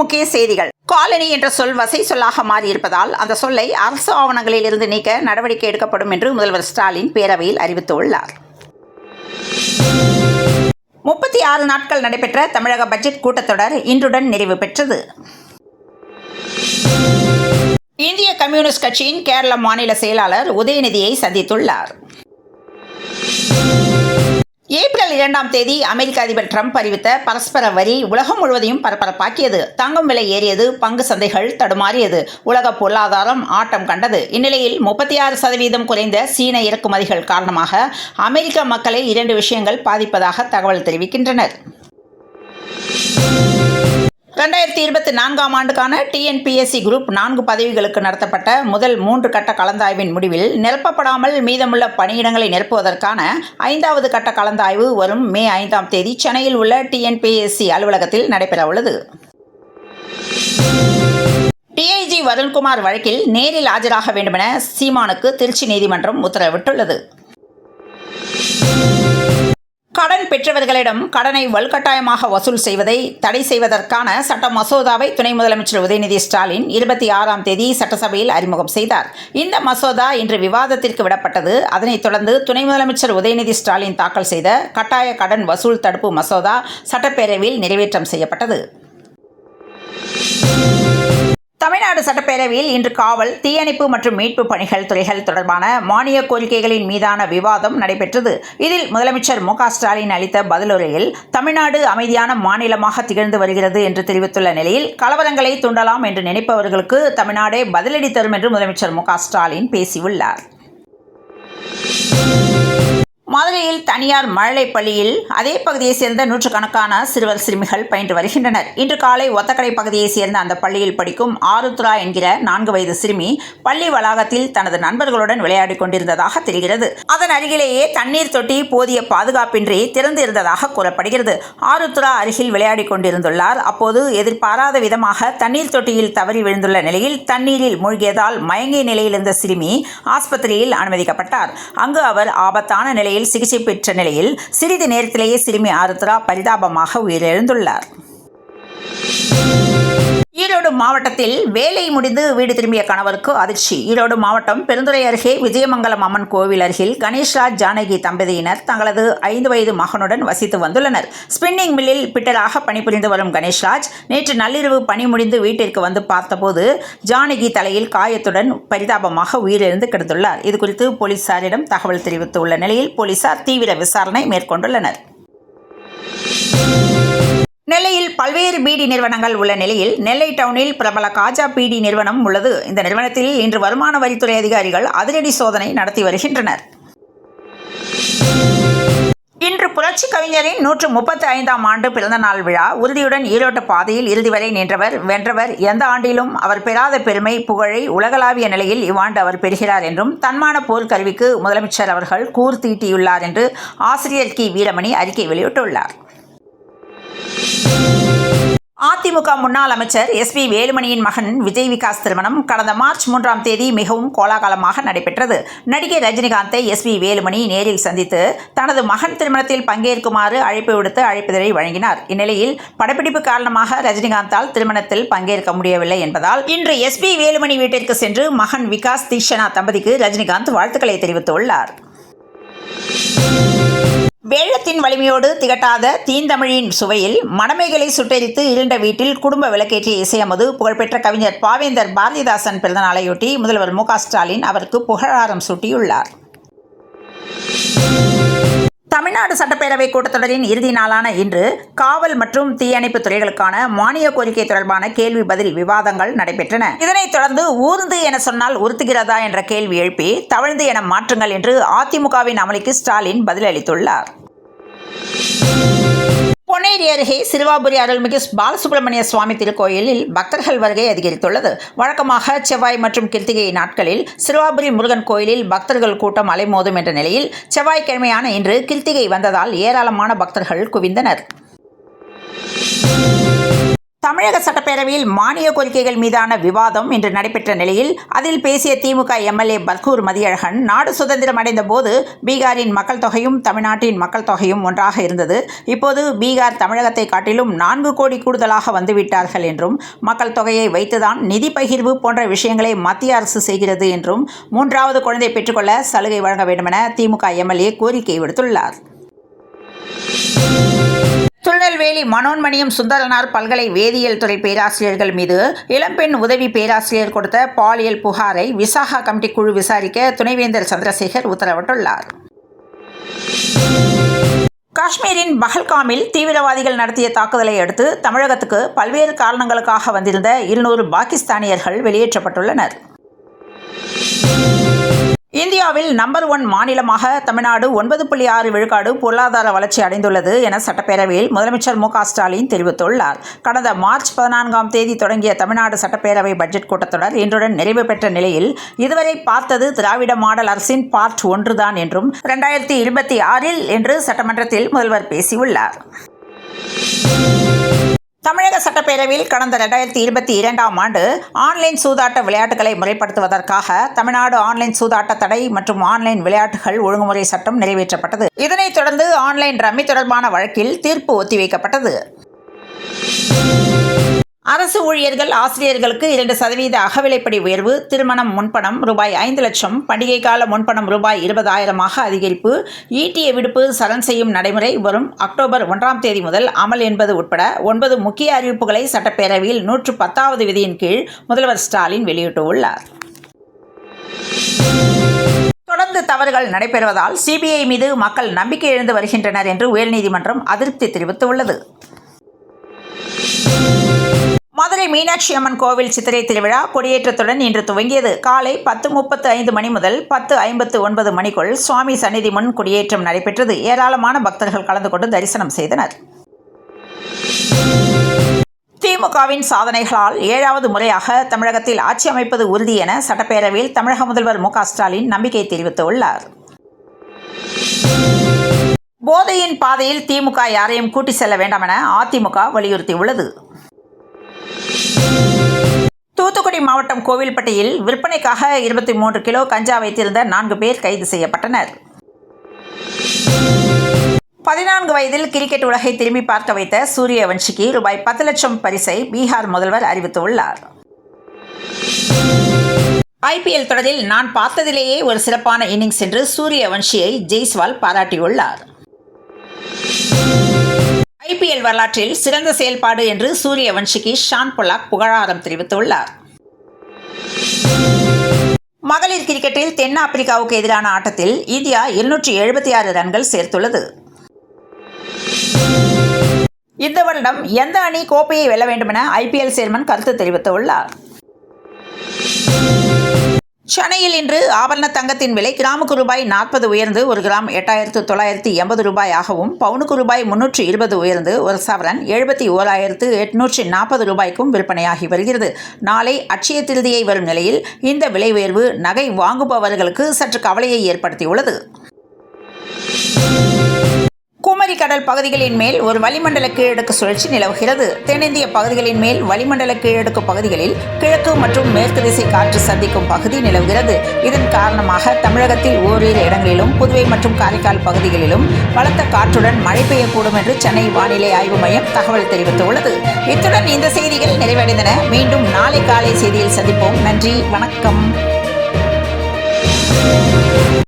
முக்கிய செய்திகள். காலனி என்ற சொல் வசை சொல்லாக மாறியிருப்பதால் அந்த சொல்லை அரசு ஆவணங்களில் இருந்து நீக்க நடவடிக்கை எடுக்கப்படும் என்று முதல்வர் ஸ்டாலின் பேரவையில் அறிவித்துள்ளார். முப்பத்தி ஆறு நாட்கள் நடைபெற்ற தமிழக பட்ஜெட் கூட்டத்தொடர் இன்றுடன் நிறைவு பெற்றது. இந்திய கம்யூனிஸ்ட் கட்சியின் கேரள மாநில செயலாளர் உதயநிதியை சந்தித்துள்ளார். ஏப்ரல் இரண்டாம் தேதி அமெரிக்க அதிபர் ட்ரம்ப் அறிவித்த பரஸ்பர வரி உலகம் முழுவதையும் பரபரப்பாக்கியது. தங்கம் விலை ஏறியது பங்கு சந்தைகள் தடுமாறியது. உலக பொருளாதாரம் ஆட்டம் கண்டது. இந்நிலையில் முப்பத்தி ஆறு சதவீதம் குறைந்த சீன இறக்குமதிகள் காரணமாக அமெரிக்க மக்களை இரண்டு விஷயங்கள் பாதிப்பதாக தகவல் தெரிவிக்கின்றனர். ரெண்டாயிரத்தி இருபத்தி நான்காம் ஆண்டுக்கான டிஎன்பிஎஸ்சி குரூப் நான்கு பதவிகளுக்கு நடத்தப்பட்ட முதல் மூன்று கட்ட கலந்தாய்வின் முடிவில் நிரப்பப்படாமல் மீதமுள்ள பணியிடங்களை நிரப்புவதற்கான ஐந்தாவது கட்ட கலந்தாய்வு வரும் மே ஐந்தாம் தேதி சென்னையில் உள்ள டிஎன்பிஎஸ்சி அலுவலகத்தில் நடைபெறவுள்ளது டிஐஜி வருண்குமார் வழக்கில் நேரில் ஆஜராக வேண்டுமென சீமானுக்கு திருச்சி நீதிமன்றம் உத்தரவிட்டுள்ளது. கடன் பெற்றவர்களிடம் கடனை வலுக்கட்டாயமாக வசூல் செய்வதை தடை செய்வதற்கான சட்ட மசோதாவை துணை முதலமைச்சர் உதயநிதி ஸ்டாலின் இருபத்தி ஆறாம் தேதி சட்டசபையில் அறிமுகம் செய்தார். இந்த மசோதா இன்று விவாதத்திற்கு விடப்பட்டது. அதனைத் தொடர்ந்து துணை முதலமைச்சர் உதயநிதி ஸ்டாலின் தாக்கல் செய்த கட்டாய கடன் வசூல் தடுப்பு மசோதா சட்டப்பேரவையில் நிறைவேற்றம் செய்யப்பட்டது. தமிழ்நாடு சட்டப்பேரவையில் இன்று காவல் தீயணைப்பு மற்றும் மீட்பு பணிகள் துறைகள் தொடர்பான மானிய கோரிக்கைகளின் மீதான விவாதம் நடைபெற்றது. இதில் முதலமைச்சர் மு ஸ்டாலின் அளித்த பதிலுரையில் தமிழ்நாடு அமைதியான மாநிலமாக திகழ்ந்து வருகிறது என்று தெரிவித்துள்ள நிலையில் கலவரங்களை தூண்டலாம் என்று நினைப்பவர்களுக்கு தமிழ்நாடே பதிலடி தரும் என்று முதலமைச்சர் மு ஸ்டாலின் பேசியுள்ளார். மதுரையில் தனியார் மழலை பள்ளியில் அதே பகுதியைச் சேர்ந்த நூற்றுக்கணக்கான சிறுவர் சிறுமிகள் பயின்று வருகின்றனர். இன்று காலை ஒத்தக்கடை பகுதியைச் சேர்ந்த அந்த பள்ளியில் படிக்கும் ஆருத்ரா என்கிற நான்கு வயது சிறுமி பள்ளி வளாகத்தில் தனது நண்பர்களுடன் விளையாடிக் கொண்டிருந்ததாக தெரிகிறது. அதன் அருகிலேயே தண்ணீர் தொட்டி போதிய பாதுகாப்பின்றி திறந்து இருந்ததாக கூறப்படுகிறது. ஆருத்ரா அருகில் விளையாடிக் கொண்டிருந்துள்ளார். அப்போது எதிர்பாராத விதமாக தண்ணீர் தொட்டியில் தவறி விழுந்துள்ள நிலையில் தண்ணீரில் மூழ்கியதால் மயங்கிய நிலையில் இருந்த சிறுமி ஆஸ்பத்திரியில் அனுமதிக்கப்பட்டார். அங்கு அவர் ஆபத்தான நிலையில் சிகிச்சை பெற்ற நிலையில் சிறிது நேரத்திலேயே சிறுமி ஆருத்ரா பரிதாபமாக உயிரிழந்துள்ளார். ஈரோடு மாவட்டத்தில் வேலை முடிந்து வீடு திரும்பிய கணவருக்கு அதிர்ச்சி. ஈரோடு மாவட்டம் பெருந்துறை அருகே விஜயமங்கலம் அம்மன் கோவில் அருகில் கணேஷ்ராஜ் ஜானகி தம்பதியினர் தங்களது ஐந்து வயது மகனுடன் வசித்து வந்துள்ளனர். ஸ்பின்னிங் மில்லில் பிட்டராக பணிபுரிந்து வரும் கணேஷ்ராஜ் நேற்று நள்ளிரவு பணி முடிந்து வீட்டிற்கு வந்து பார்த்தபோது ஜானகி தலையில் காயத்துடன் பரிதாபமாக உயிரிழந்து கிடந்துள்ளார். இதுகுறித்து போலீசாரிடம் தகவல் தெரிவித்துள்ள நிலையில் போலீசார் தீவிர விசாரணை மேற்கொண்டுள்ளனர். நெல்லையில் பல்வேறு பீடி நிறுவனங்கள் உள்ள நிலையில் நெல்லை டவுனில் பிரபல காஜா பீடி நிறுவனம் உள்ளது. இந்த நிறுவனத்தில் இன்று வருமான வரித்துறை அதிகாரிகள் அதிரடி சோதனை நடத்தி வருகின்றனர். இன்று புரட்சி கவிஞரின் நூற்று முப்பத்தி ஐந்தாம் ஆண்டு பிறந்தநாள் விழா. உறுதியுடன் ஈரோட்டு பாதையில் இறுதி வரை நின்றவர் வென்றவர் எந்த ஆண்டிலும் அவர் பெறாத பெருமை புகழை உலகளாவிய நிலையில் இவ்வாண்டு அவர் பெறுகிறார் என்றும் தன்மான போர்க்கருவிக்கு முதலமைச்சர் அவர்கள் கூர் தீட்டியுள்ளார் என்று ஆசிரியர் கி. வீரமணி அறிக்கை வெளியிட்டுள்ளார். அதிமுக முன்னாள் அமைச்சர் எஸ் பி வேலுமணியின் மகன் விஜய் விகாஸ் திருமணம் கடந்த மார்ச் மூன்றாம் தேதி மிகவும் கோலாகலமாக நடைபெற்றது. நடிகை ரஜினிகாந்தை எஸ் பி வேலுமணி நேரில் சந்தித்து தனது மகன் திருமணத்தில் பங்கேற்குமாறு அழைப்பு விடுத்து அழைப்பிதழை வழங்கினார். இந்நிலையில் படப்பிடிப்பு காரணமாக ரஜினிகாந்தால் திருமணத்தில் பங்கேற்க முடியவில்லை என்பதால் இன்று எஸ் பி வேலுமணி வீட்டிற்கு சென்று மகன் விகாஸ் தீக்ஷனா தம்பதிக்கு ரஜினிகாந்த் வாழ்த்துக்களை தெரிவித்துள்ளார். வேழத்தின் வலிமையோடு திகட்டாத தீந்தமிழின் சுவையில் மடமைகளை சுட்டெரித்து இருண்ட வீட்டில் குடும்ப விளக்கேற்றிய இசையமது புகழ்பெற்ற கவிஞர் பாவேந்தர் பாரதிதாசன் பிறந்தநாளையொட்டி முதல்வர் மு க ஸ்டாலின் அவருக்கு புகழாரம் சூட்டியுள்ளார். தமிழ்நாடு சட்டப்பேரவை கூட்டத்தொடரின் இறுதி நாளான இன்று காவல் மற்றும் தீயணைப்பு துறைகளுக்கான மானிய கோரிக்கை தொடர்பான கேள்வி பதில் விவாதங்கள் நடைபெற்றன. இதனைத் தொடர்ந்து ஊர்ந்து என சொன்னால் உறுத்துகிறதா என்ற கேள்வி எழுப்பி தவழ்ந்து என மாற்றுங்கள் என்று அதிமுகவின் அமளிக்கு ஸ்டாலின் பதிலளித்துள்ளார். பொன்னேரி அருகே சிறுவாபுரி அருள்மிகு பாலசுப்ரமணிய சுவாமி திருக்கோயிலில் பக்தர்கள் வருகை அதிகரித்துள்ளது. வழக்கமாக செவ்வாய் மற்றும் கிருத்திகை நாட்களில் சிறுவாபுரி முருகன் கோயிலில் பக்தர்கள் கூட்டம் அலைமோதும் என்ற நிலையில் செவ்வாய்க்கிழமையான இன்று கிருத்திகை வந்ததால் ஏராளமான பக்தர்கள் குவிந்தனர். தமிழக சட்டப்பேரவையில் மானிய கோரிக்கைகள் மீதான விவாதம் இன்று நடைபெற்ற நிலையில் அதில் பேசிய திமுக எம்எல்ஏ பர்கூர் மதியழகன் நாடு சுதந்திரம் அடைந்த போது பீகாரின் மக்கள் தொகையும் தமிழ்நாட்டின் மக்கள் தொகையும் ஒன்றாக இருந்தது. இப்போது பீகார் தமிழகத்தை காட்டிலும் நான்கு கோடி கூடுதலாக வந்துவிட்டார்கள் என்றும் மக்கள் தொகையை வைத்துதான் நிதி பகிர்வு போன்ற விஷயங்களை மத்திய அரசு செய்கிறது என்றும் மூன்றாவது குழந்தை பெற்றுக்கொள்ள சலுகை வழங்க வேண்டுமென திமுக எம்எல்ஏ கோரிக்கை விடுத்துள்ளார். திருநெல்வேலி மனோன்மணியம் சுந்தரனார் பல்கலை வேதியியல் துறை பேராசிரியர்கள் மீது இளம்பெண் உதவி பேராசிரியர் கொடுத்த பாலியல் புகாரை விசாகா கமிட்டி குழு விசாரிக்க துணைவேந்தர் சந்திரசேகர் உத்தரவிட்டுள்ளார். காஷ்மீரின் பஹல்காமில் தீவிரவாதிகள் நடத்திய தாக்குதலை அடுத்து தமிழகத்துக்கு பல்வேறு காரணங்களுக்காக வந்திருந்த இருநூறு பாகிஸ்தானியர்கள் வெளியேற்றப்பட்டுள்ளனர். இந்தியாவில் நம்பர் ஒன் மாநிலமாக தமிழ்நாடு ஒன்பது புள்ளி ஆறு விழுக்காடு பொருளாதார வளர்ச்சி அடைந்துள்ளது என சட்டப்பேரவையில் முதலமைச்சர் மு ஸ்டாலின் தெரிவித்துள்ளார். கடந்த மார்ச் பதினான்காம் தேதி தொடங்கிய தமிழ்நாடு சட்டப்பேரவை பட்ஜெட் கூட்டத்தொடர் இன்றுடன் நிறைவு பெற்ற நிலையில் இதுவரை பார்த்தது திராவிட மாடல் அரசின் பார்ட் ஒன்றுதான் என்றும் இரண்டாயிரத்தி இருபத்தி ஆறில் என்று சட்டமன்றத்தில் முதல்வர் பேசியுள்ளார். தமிழக சட்டப்பேரவையில் கடந்த ரெண்டாயிரத்தி இருபத்தி இரண்டாம் ஆண்டு ஆன்லைன் சூதாட்ட விளையாட்டுகளை முறைப்படுத்துவதற்காக தமிழ்நாடு ஆன்லைன் சூதாட்ட தடை மற்றும் ஆன்லைன் விளையாட்டுகள் ஒழுங்குமுறை சட்டம் நிறைவேற்றப்பட்டது. இதனைத் தொடர்ந்து ஆன்லைன் ரம்மி தொடர்பான வழக்கில் தீர்ப்பு ஒத்திவைக்கப்பட்டது. அரசு ஊழியர்கள் ஆசிரியர்களுக்கு இரண்டு சதவீத அகவிலைப்படி உயர்வு திருமணம் முன்பணம் ரூபாய் ஐந்து லட்சம் பண்டிகை கால முன்பணம் ரூபாய் இருபதாயிரமாக அதிகரிப்பு ஈட்டிய விடுப்பு சரண் செய்யும் நடைமுறை வரும் அக்டோபர் ஒன்றாம் தேதி முதல் அமல் என்பது உட்பட ஒன்பது முக்கிய அறிவிப்புகளை சட்டப்பேரவையில் நூற்று பத்தாவது விதியின் கீழ் முதல்வர் ஸ்டாலின் வெளியிட்டுள்ளார். தொடர்ந்து தவறுகள் நடைபெறுவதால் சிபிஐ மீது மக்கள் நம்பிக்கை இழந்து வருகின்றனர் என்று உயர்நீதிமன்றம் அதிருப்தி தெரிவித்துள்ளது. மதுரை மீனாட்சி அம்மன் கோவில் சித்திரை திருவிழா கொடியேற்றத்துடன் இன்று துவங்கியது. காலை பத்து முப்பத்து ஐந்து மணி முதல் பத்து ஐம்பத்து ஒன்பது மணிக்குள் சுவாமி சந்நிதி முன் கொடியேற்றம் நடைபெற்றது. ஏராளமான பக்தர்கள் கலந்து கொண்டு தரிசனம் செய்தனர். திமுகவின் சாதனைகளால் ஏழாவது முறையாக தமிழகத்தில் ஆட்சி அமைப்பது உறுதி என சட்டப்பேரவையில் தமிழக முதல்வர் மு ஸ்டாலின் நம்பிக்கை தெரிவித்துள்ளார். போதையின் பாதையில் திமுக யாரையும் கூட்டி செல்ல வேண்டாம் என அதிமுக வலியுறுத்தியுள்ளது. தூத்துக்குடி மாவட்டம் கோவில்பட்டியில் விற்பனைக்காக இருபத்தி மூன்று கிலோ கஞ்சா வைத்திருந்த நான்கு பேர் கைது செய்யப்பட்டனர். பதினான்கு வயதில் கிரிக்கெட் உலகை திரும்பி பார்க்க வைத்த சூரிய வன்ஷிக்கு ரூபாய் பத்து லட்சம் பரிசை பீகார் முதல்வர் அறிவித்துள்ளார். ஐபிஎல் தொடரில் நான் பார்த்ததிலேயே ஒரு சிறப்பான இன்னிங்ஸ் என்று சூரிய வன்ஷியை ஜெய்ஸ்வால் பாராட்டியுள்ளார். ஐபிஎல் வரலாற்றில் சிறந்த செயல்பாடு என்று சூரிய வன்ஷிக்கு ஷான் பொலாக் புகழாரம் தெரிவித்துள்ளார். மகளிர் கிரிக்கெட்டில் தென்னாப்பிரிக்காவுக்கு எதிரான ஆட்டத்தில் இந்தியா இருநூற்றி எழுபத்தி ஆறு ரன்கள் சேர்த்துள்ளது. இந்த வருடம் எந்த அணி கோப்பையை வெல்ல வேண்டுமென ஐபிஎல் சேர்மன் கருத்து தெரிவித்துள்ளார். சென்னையில் இன்று ஆபரண தங்கத்தின் விலை கிராமுக்கு ரூபாய் நாற்பது உயர்ந்து ஒரு கிராம் எட்டாயிரத்து தொள்ளாயிரத்தி எண்பது ரூபாயாகவும் பவுனுக்கு ரூபாய் முன்னூற்றி இருபது உயர்ந்து ஒரு சவரன் எழுபத்தி ஓராயிரத்து எட்நூற்றி நாற்பது ரூபாய்க்கும் விற்பனையாகி வருகிறது. நாளை அட்சய திருதியை வரும் நிலையில் இந்த விலை உயர்வு நகை வாங்குபவர்களுக்கு சற்று கவலையை ஏற்படுத்தியுள்ளது. குமரி கடல் பகுதிகளின் மேல் ஒரு வளிமண்டல கீழடுக்கு சுழற்சி நிலவுகிறது. தென்னிந்திய பகுதிகளின் மேல் வளிமண்டல கீழடுக்கு பகுதிகளில் கிழக்கு மற்றும் மேற்கு திசை காற்று சந்திக்கும் பகுதி நிலவுகிறது. இதன் காரணமாக தமிழகத்தில் ஓரிரு இடங்களிலும் புதுவை மற்றும் காரைக்கால் பகுதிகளிலும் பலத்த காற்றுடன் மழை பெய்யக்கூடும் என்று சென்னை வானிலை ஆய்வு மையம் தகவல் தெரிவித்துள்ளது. இத்துடன் இந்த செய்திகள் நிறைவடைந்தன. மீண்டும் நாளை காலை செய்தியில் சந்திப்போம். நன்றி. வணக்கம்.